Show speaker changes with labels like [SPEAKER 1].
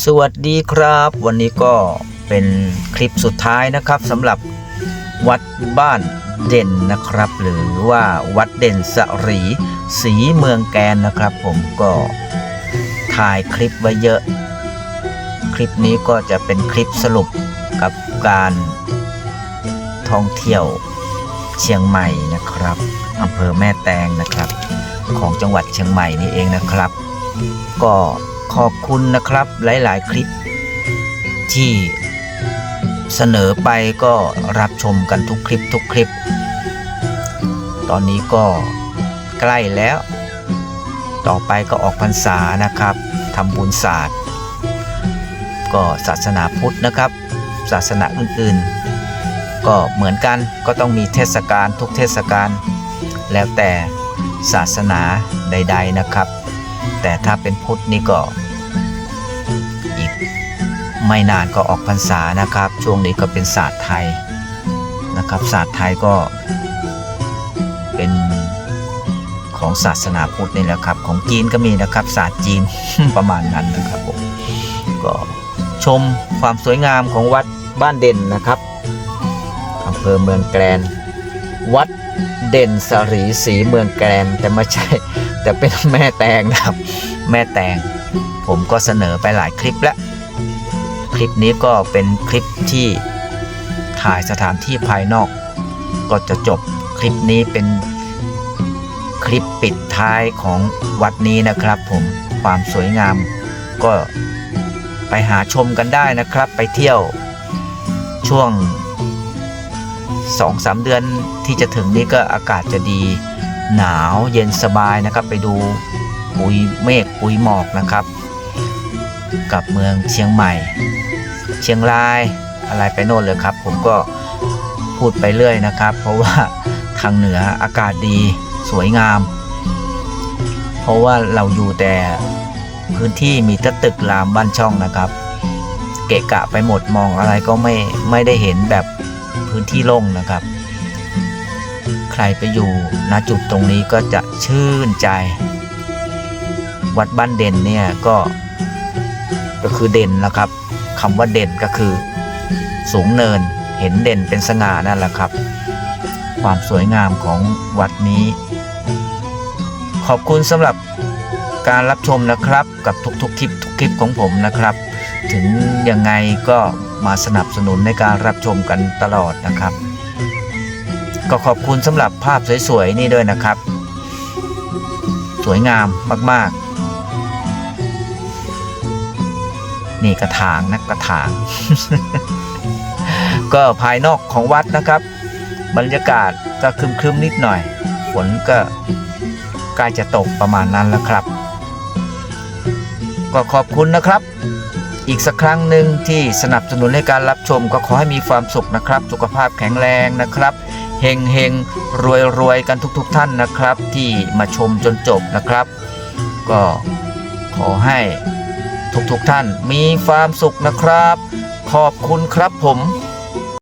[SPEAKER 1] สวัสดีครับ วันนี้ก็เป็นคลิปสุดท้ายนะครับสำหรับวัดบ้านเด่นนะครับ หรือว่าวัดเด่นสรีสีเมืองแกนนะครับ ผมก็ถ่ายคลิปไว้เยอะ คลิปนี้ก็จะเป็นคลิปสรุปกับการท่องเที่ยวเชียงใหม่นะครับอำเภอแม่แตงนะครับ ของจังหวัดเชียงใหม่นี่เองนะครับ ก็ ขอบคุณนะครับหลาย ๆ คลิป ที่เสนอไปก็รับชมกันทุกคลิปทุกคลิป ตอนนี้ก็ใกล้แล้ว ต่อไปก็ออกพรรษานะครับทำบุญศาสตร์ ก็ศาสนาพุทธนะครับ ศาสนาอื่น ๆ ก็เหมือนกันก็ต้องมีเทศกาลทุกเทศกาลแล้วแต่ศาสนาใด ๆ นะครับ แต่ถ้าเป็นพุทธนี่ก็ ไม่นานก็ออกพรรษานะครับ ช่วงนี้ก็เป็นศาสตร์ไทยนะครับ ศาสตร์ไทยก็เป็นของศาสนาพุทธนี่แหละครับ ของจีนก็มีนะครับ ศาสตร์จีนประมาณนั้นนะครับผมก็ชมความสวยงามของวัดบ้านเด่นนะครับอำเภอเมืองแกลนวัดเด่นสรีสีเมืองแกลนแต่ไม่ใช่ แต่เป็นแม่แตงนะครับ แม่แตงผมก็เสนอไปหลายคลิปแล้ว ลิปนี้ก็เป็นคลิปที่ถ่ายสถานที่ภายนอก ก็จะจบคลิปนี้เป็นคลิปปิดท้ายของวัดนี้นะครับ ผมความสวยงามก็ไปหาชมกันได้นะครับ ไปเที่ยวช่วง2-3เดือนที่จะถึงนี้ก็อากาศจะดี หนาวเย็นสบายนะครับ ไปดูปุยเมฆปุยหมอกนะครับ กับเมืองเชียงใหม่ เชียงรายอะไรไปโน่นเลยครับ ผมก็พูดไปเรื่อยนะครับ เพราะว่าทางเหนืออากาศดีสวยงาม เพราะว่าเราอยู่แต่พื้นที่มีแต่ตึกรามบ้านช่องนะครับ เกะกะไปหมดมองอะไรก็ไม่ไม่ได้เห็นแบบพื้นที่โล่งนะครับ ใครไปอยู่ณจุดตรงนี้ก็จะชื่นใจ วัดบ้านเด่นเนี่ยก็ ก็คือเด่นแล้วครับคำว่าเด่นก็คือ สูงเนินเห็นเด่นเป็นสง่านั่นแหละครับ ความสวยงามของวัดนี้ ขอบคุณสำหรับการรับชมนะครับกับทุกๆคลิปทุกคลิปของผมนะครับ ถึงยังไงก็มาสนับสนุนในการรับชมกันตลอดนะครับ ก็ขอบคุณสำหรับภาพสวยๆนี่ด้วยนะครับ สวยงามมากๆ นี่กระถางนะกระถาง ก็ภายนอกของวัดนะครับ บรรยากาศก็ครึมๆนิดหน่อย ฝนก็ใกล้จะตกประมาณนั้นแล้วครับ ก็ขอบคุณนะครับ อีกสักครั้งหนึ่งที่สนับสนุนในการรับชมก็ขอให้มีความสุขนะครับ สุขภาพแข็งแรงนะครับเฮงเฮงรวยรวยกันทุกๆทท่านนะครับ ที่มาชมจนจบนะครับ ก็ขอให้ ทุกๆทท่านมีความสุขนะครับ ขอบคุณครับผม